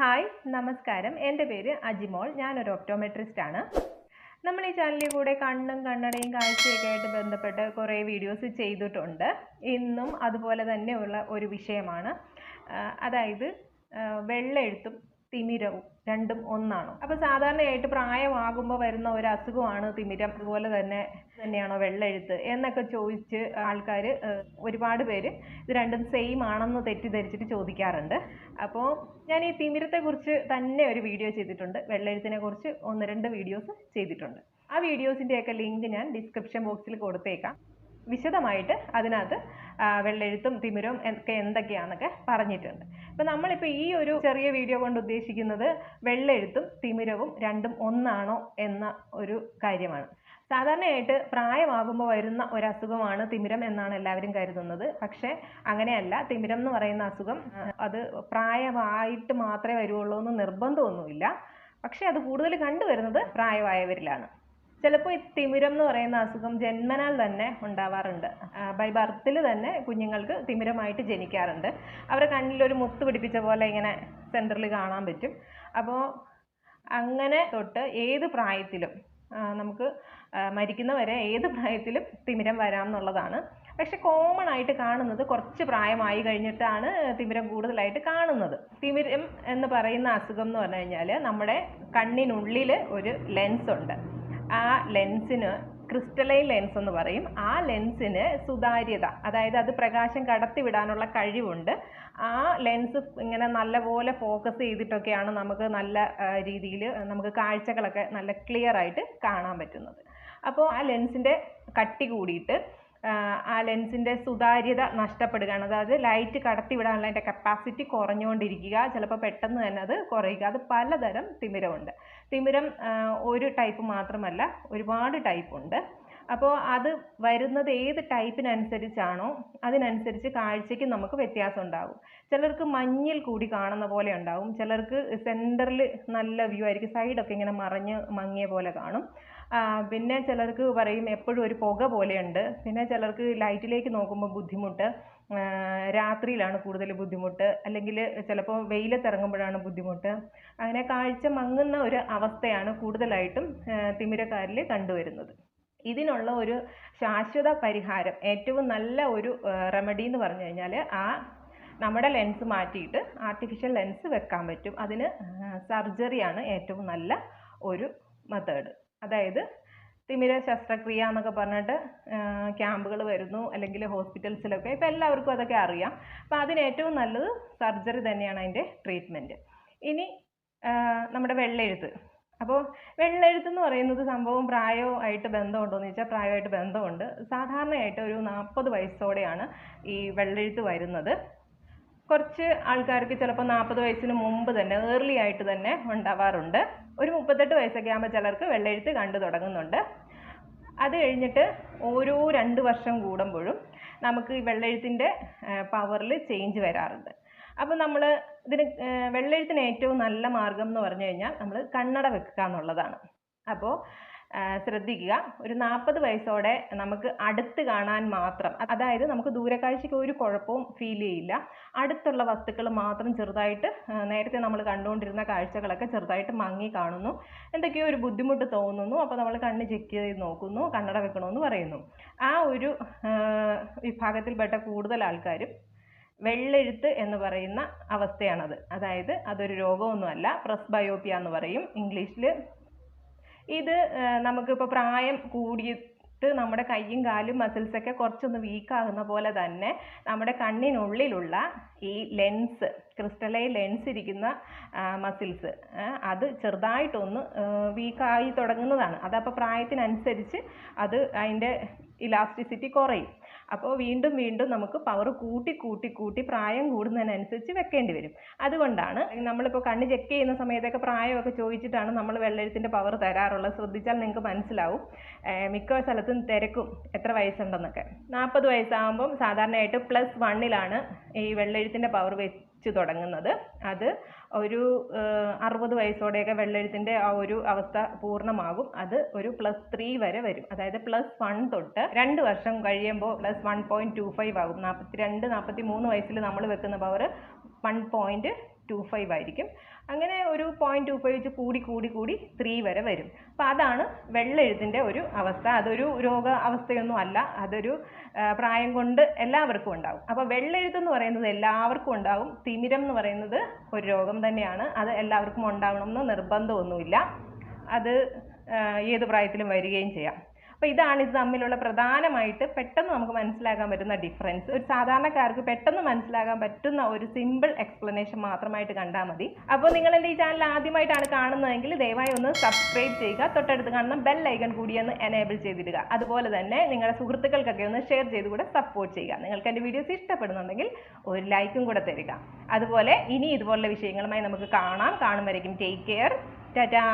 Hi നമസ്കാരം. എന്റെ പേര് അജിമോൾ. ഞാനൊരു ഒപ്റ്റോമെട്രിസ്റ്റ് ആണ്. നമ്മൾ ഈ ചാനലിൽ കൂടെ കണ്ണും കണ്ണടയും കാഴ്ചയൊക്കെ ആയിട്ട് ബന്ധപ്പെട്ട് കുറേ വീഡിയോസ് ചെയ്തിട്ടുണ്ട്. ഇന്നും അതുപോലെ തന്നെയുള്ള ഒരു വിഷയമാണ്. അതായത് വെള്ളെഴുത്തും തിമിരവും രണ്ടും ഒന്നാണോ. അപ്പോൾ സാധാരണയായിട്ട് പ്രായമാകുമ്പോൾ വരുന്ന ഒരു അസുഖമാണ് തിമിരം. അതുപോലെ തന്നെ തന്നെയാണോ വെള്ളെഴുത്ത് എന്നൊക്കെ ചോദിച്ച് ആൾക്കാർ ഒരുപാട് പേര് ഇത് രണ്ടും സെയിം ആണെന്ന് തെറ്റിദ്ധരിച്ചിട്ട് ചോദിക്കാറുണ്ട്. അപ്പോൾ ഞാൻ ഈ തിമിരത്തെക്കുറിച്ച് തന്നെ ഒരു വീഡിയോ ചെയ്തിട്ടുണ്ട്. വെള്ളെഴുത്തിനെ കുറിച്ച് ഒന്ന് രണ്ട് വീഡിയോസ് ചെയ്തിട്ടുണ്ട്. ആ വീഡിയോസിന്റെയൊക്കെ ലിങ്ക് ഞാൻ ഡിസ്ക്രിപ്ഷൻ ബോക്സിൽ കൊടുത്തേക്കാം. വിശദമായിട്ട് അതിനകത്ത് വെള്ളെഴുത്തും തിമിരവും ഒക്കെ എന്തൊക്കെയാണെന്നൊക്കെ പറഞ്ഞിട്ടുണ്ട്. ഇപ്പം നമ്മളിപ്പോൾ ഈ ഒരു ചെറിയ വീഡിയോ കൊണ്ട് ഉദ്ദേശിക്കുന്നത് വെള്ളെഴുത്തും തിമിരവും രണ്ടും ഒന്നാണോ എന്ന ഒരു കാര്യമാണ്. സാധാരണയായിട്ട് പ്രായമാകുമ്പോൾ വരുന്ന ഒരു അസുഖമാണ് തിമിരം എന്നാണ് എല്ലാവരും കരുതുന്നത്. പക്ഷേ അങ്ങനെയല്ല. തിമിരം എന്ന് പറയുന്ന അസുഖം അത് പ്രായമായിട്ട് മാത്രമേ വരുള്ളൂ എന്ന് നിർബന്ധമൊന്നുമില്ല. പക്ഷേ അത് കൂടുതൽ കണ്ടുവരുന്നത് പ്രായമായവരിലാണ്. ചിലപ്പോൾ ഈ തിമിരം എന്ന് പറയുന്ന അസുഖം ജന്മനാൽ തന്നെ ഉണ്ടാവാറുണ്ട്. ബൈ ബർത്തിൽ തന്നെ കുഞ്ഞുങ്ങൾക്ക് തിമിരമായിട്ട് ജനിക്കാറുണ്ട്. അവരുടെ ഒരു മുത്ത് പിടിപ്പിച്ച പോലെ ഇങ്ങനെ സെന്ററിൽ കാണാൻ പറ്റും. അപ്പോൾ അങ്ങനെ തൊട്ട് ഏത് പ്രായത്തിലും നമുക്ക് മരിക്കുന്നവരെ ഏത് പ്രായത്തിലും തിമിരം വരാം എന്നുള്ളതാണ്. പക്ഷെ കോമൺ ആയിട്ട് കാണുന്നത് കുറച്ച് പ്രായമായി കഴിഞ്ഞിട്ടാണ് തിമിരം കൂടുതലായിട്ട് കാണുന്നത്. തിമിരം എന്ന് പറയുന്ന അസുഖം എന്ന് പറഞ്ഞു കഴിഞ്ഞാൽ നമ്മുടെ കണ്ണിനുള്ളിൽ ഒരു ലെൻസ് ഉണ്ട്. ആ ലെൻസിന് ക്രിസ്റ്റലൈൻ ലെൻസ് എന്ന് പറയും. ആ ലെൻസിന് സുതാര്യത അതായത് അത് പ്രകാശം കടത്തിവിടാനുള്ള കഴിവുണ്ട്. ആ ലെൻസ് ഇങ്ങനെ നല്ലപോലെ ഫോക്കസ് ചെയ്തിട്ടൊക്കെയാണ് നമുക്ക് നല്ല രീതിയിൽ നമുക്ക് കാഴ്ചകളൊക്കെ നല്ല ക്ലിയർ ആയിട്ട് കാണാൻ പറ്റുന്നത്. അപ്പോൾ ആ ലെൻസിന്റെ കട്ടി കൂടിയിട്ട് ആ, ലെൻസിന്റെ സുതാര്യത നഷ്ടപ്പെടുകയാണ്. അതായത് ലൈറ്റ് കടത്തിവിടാനുള്ള അതിന്റെ കപ്പാസിറ്റി കുറഞ്ഞുകൊണ്ടിരിക്കുക. ചിലപ്പോൾ പെട്ടെന്ന് തന്നെ അത് കുറയുക. അത് പലതരം തിമിരമുണ്ട്. തിമിരം ഒരു ടൈപ്പ് മാത്രമല്ല ഒരുപാട് ടൈപ്പ് ഉണ്ട്. അപ്പോൾ അത് വരുന്നത് ഏത് ടൈപ്പിനനുസരിച്ചാണോ അതിനനുസരിച്ച് കാഴ്ചയ്ക്ക് നമുക്ക് വ്യത്യാസം ഉണ്ടാകും. ചിലർക്ക് മഞ്ഞിൽ കൂടി കാണുന്ന പോലെ ഉണ്ടാകും. ചിലർക്ക് സെന്ററിൽ നല്ല വ്യൂ ആയിരിക്കും. സൈഡൊക്കെ ഇങ്ങനെ മറഞ്ഞ് മങ്ങിയ പോലെ കാണും. പിന്നെ ചിലർക്ക് പറയും എപ്പോഴും ഒരു പുക പോലെയുണ്ട്. പിന്നെ ചിലർക്ക് ലൈറ്റിലേക്ക് നോക്കുമ്പോൾ ബുദ്ധിമുട്ട്. രാത്രിയിലാണ് കൂടുതൽ ബുദ്ധിമുട്ട്. അല്ലെങ്കിൽ ചിലപ്പോൾ വെയിലത്തിറങ്ങുമ്പോഴാണ് ബുദ്ധിമുട്ട്. അങ്ങനെ കാഴ്ച മങ്ങുന്ന ഒരു അവസ്ഥയാണ് കൂടുതലായിട്ടും തിമിരക്കാരിൽ കണ്ടുവരുന്നത്. ഇതിനുള്ള ഒരു ശാശ്വത പരിഹാരം ഏറ്റവും നല്ല ഒരു റെമഡി എന്ന് പറഞ്ഞു കഴിഞ്ഞാൽ ആ നമ്മുടെ ലെൻസ് മാറ്റിയിട്ട് ആർട്ടിഫിഷ്യൽ ലെൻസ് വെക്കാൻ പറ്റും. അതിന് സർജറിയാണ് ഏറ്റവും നല്ല ഒരു മെത്തേഡ് അതായത് തിമിര ശസ്ത്രക്രിയ എന്നൊക്കെ പറഞ്ഞിട്ട് ക്യാമ്പുകൾ വരുന്നു അല്ലെങ്കിൽ ഹോസ്പിറ്റൽസിലൊക്കെ. ഇപ്പോൾ എല്ലാവർക്കും അതൊക്കെ അറിയാം. അപ്പോൾ അതിന് ഏറ്റവും നല്ലത് സർജറി തന്നെയാണ് അതിന്റെ ട്രീറ്റ്മെന്റ്. ഇനി നമ്മുടെ വെള്ളെഴുത്ത്. അപ്പോൾ വെള്ളെഴുത്ത് എന്ന് പറയുന്നത് സംഭവം പ്രായവുമായിട്ട് ബന്ധമുണ്ടോ എന്ന് ചോദിച്ചാൽ പ്രായമായിട്ട് ബന്ധമുണ്ട്. സാധാരണയായിട്ട് ഒരു നാൽപ്പത് വയസ്സോടെയാണ് ഈ വെള്ളെഴുത്ത് വരുന്നത്. കുറച്ച് ആൾക്കാർക്ക് ചിലപ്പോൾ നാൽപ്പത് വയസ്സിന് മുമ്പ് തന്നെ ഏർലി ആയിട്ട് തന്നെ ഉണ്ടാവാറുണ്ട്. ഒരു മുപ്പത്തെട്ട് വയസ്സൊക്കെ ആകുമ്പോൾ ചിലർക്ക് വെള്ളെഴുത്ത് കണ്ടു തുടങ്ങുന്നുണ്ട്. അത് കഴിഞ്ഞിട്ട് ഓരോ രണ്ട് വർഷം കൂടുമ്പോഴും നമുക്ക് ഈ വെള്ളെഴുത്തിന്റെ പവറിൽ ചേഞ്ച് വരാറുണ്ട്. അപ്പോൾ നമ്മൾ ഇതിന് വെള്ളെഴുത്തിന് ഏറ്റവും നല്ല മാർഗം എന്ന് പറഞ്ഞു കഴിഞ്ഞാൽ നമ്മൾ കണ്ണട വെക്കുക എന്നുള്ളതാണ്. അപ്പോൾ ശ്രദ്ധിക്കുക. ഒരു നാൽപ്പത് വയസ്സോടെ നമുക്ക് അടുത്ത് കാണാൻ മാത്രം അതായത് നമുക്ക് ദൂരക്കാഴ്ചയ്ക്ക് ഒരു കുഴപ്പവും ഫീൽ ചെയ്യില്ല. അടുത്തുള്ള വസ്തുക്കൾ മാത്രം ചെറുതായിട്ട് നേരത്തെ നമ്മൾ കണ്ടുകൊണ്ടിരുന്ന കാഴ്ചകളൊക്കെ ചെറുതായിട്ട് മങ്ങി കാണുന്നു. എന്തൊക്കെയോ ഒരു ബുദ്ധിമുട്ട് തോന്നുന്നു. അപ്പോൾ നമ്മൾ കണ്ണ് ചെക്ക് ചെയ്ത് നോക്കുന്നു കണ്ണട വെക്കണമെന്ന് പറയുന്നു. ആ ഒരു വിഭാഗത്തിൽപ്പെട്ട കൂടുതൽ ആൾക്കാരും വെള്ളെഴുത്ത് എന്ന് പറയുന്ന അവസ്ഥയാണത്. അതായത് അതൊരു രോഗമൊന്നുമല്ല. പ്രസ് ബയോപ്പിയ എന്ന് പറയും. ഇംഗ്ലീഷിൽ ഇത് നമുക്ക് നമുക്കിപ്പോൾ പ്രായം കൂടിയിട്ട് നമ്മുടെ കൈയും കാലും മസിൽസൊക്കെ കുറച്ചൊന്ന് വീക്കാകുന്ന പോലെ തന്നെ നമ്മുടെ കണ്ണിനുള്ളിലുള്ള ഈ ലെൻസ് ക്രിസ്റ്റലൈൻ ലെൻസ് ഇരിക്കുന്ന മസിൽസ് അത് ചെറുതായിട്ടൊന്ന് വീക്കായി തുടങ്ങുന്നതാണ്. അതപ്പോൾ പ്രായത്തിനനുസരിച്ച് അത് അതിന്റെ ഇലാസ്റ്റിസിറ്റി കുറയും. അപ്പോൾ വീണ്ടും വീണ്ടും നമുക്ക് പവർ കൂട്ടി കൂട്ടി കൂട്ടി പ്രായം കൂടുന്നതിനനുസരിച്ച് വെക്കേണ്ടി വരും. അതുകൊണ്ടാണ് നമ്മളിപ്പോൾ കണ്ണ് ചെക്ക് ചെയ്യുന്ന സമയത്തൊക്കെ പ്രായമൊക്കെ ചോദിച്ചിട്ടാണ് നമ്മൾ വെള്ളെഴുത്തിന്റെ പവർ തരാറുള്ളത്. ശ്രദ്ധിച്ചാൽ നിങ്ങൾക്ക് മനസ്സിലാവും. മിക്ക സ്ഥലത്തും തിരക്കും എത്ര വയസ്സുണ്ടെന്നൊക്കെ. നാൽപ്പത് വയസ്സാകുമ്പം സാധാരണയായിട്ട് പ്ലസ് വണ്ണിലാണ് ഈ വെള്ളെഴുത്തിന്റെ പവർ വെച്ച് തുടങ്ങുന്നത്. അത് ഒരു അറുപത് വയസ്സോടെയൊക്കെ വെള്ളെഴുത്തിന്റെ ആ ഒരു അവസ്ഥ പൂർണമാകും. അത് ഒരു പ്ലസ് ത്രീ വരെ വരും. അതായത് പ്ലസ് വൺ തൊട്ട് രണ്ട് വർഷം കഴിയുമ്പോൾ plus one point two five ആകും. നാൽപ്പത്തി രണ്ട് നാൽപ്പത്തി മൂന്ന് വയസ്സിൽ നമ്മൾ വെക്കുന്ന power one point two five ആയിരിക്കും. അങ്ങനെ ഒരു പോയിന്റ് ടു ഫൈവ് വെച്ച് കൂടി കൂടി കൂടി ത്രീ വരെ വരും. അപ്പോൾ അതാണ് വെള്ളെഴുത്തിന്റെ ഒരു അവസ്ഥ. അതൊരു രോഗ അവസ്ഥയൊന്നും അല്ല. അതൊരു പ്രായം കൊണ്ട് എല്ലാവർക്കും ഉണ്ടാകും അപ്പോൾ വെള്ളെഴുത്തെന്ന് പറയുന്നത് എല്ലാവർക്കും ഉണ്ടാകും തിമിരം എന്ന് പറയുന്നത് ഒരു രോഗം തന്നെയാണ്. അത് എല്ലാവർക്കും ഉണ്ടാവണമെന്ന് നിർബന്ധമൊന്നുമില്ല. അത് ഏത് പ്രായത്തിലും വരികയും ചെയ്യാം. അപ്പോൾ ഇതാണ് ഇത് തമ്മിലുള്ള പ്രധാനമായിട്ട് പെട്ടെന്ന് നമുക്ക് മനസ്സിലാക്കാൻ പറ്റുന്ന ഡിഫറൻസ് ഒരു സാധാരണക്കാർക്ക് പെട്ടെന്ന് മനസ്സിലാക്കാൻ പറ്റുന്ന ഒരു സിമ്പിൾ എക്സ്പ്ലനേഷൻ മാത്രമായിട്ട് കണ്ടാൽ മതി. അപ്പോൾ നിങ്ങൾ എന്റെ ഈ ചാനൽ ആദ്യമായിട്ടാണ് കാണുന്നതെങ്കിൽ ദയവായി ഒന്ന് സബ്സ്ക്രൈബ് ചെയ്യുക. തൊട്ടടുത്ത് കാണുന്ന ബെൽ ഐക്കൺ കൂടി ഒന്ന് എനേബിൾ ചെയ്തിടുക. അതുപോലെ തന്നെ നിങ്ങളുടെ സുഹൃത്തുക്കൾക്കൊക്കെ ഒന്ന് ഷെയർ ചെയ്ത് കൂടെ സപ്പോർട്ട് ചെയ്യുക. നിങ്ങൾക്ക് എന്റെ വീഡിയോസ് ഇഷ്ടപ്പെടുന്നുണ്ടെങ്കിൽ ഒരു ലൈക്കും കൂടെ തരിക. അതുപോലെ ഇനി ഇതുപോലുള്ള വിഷയങ്ങളുമായി നമുക്ക് കാണാം. കാണും ടേക്ക് കെയർ ടാറ്റാ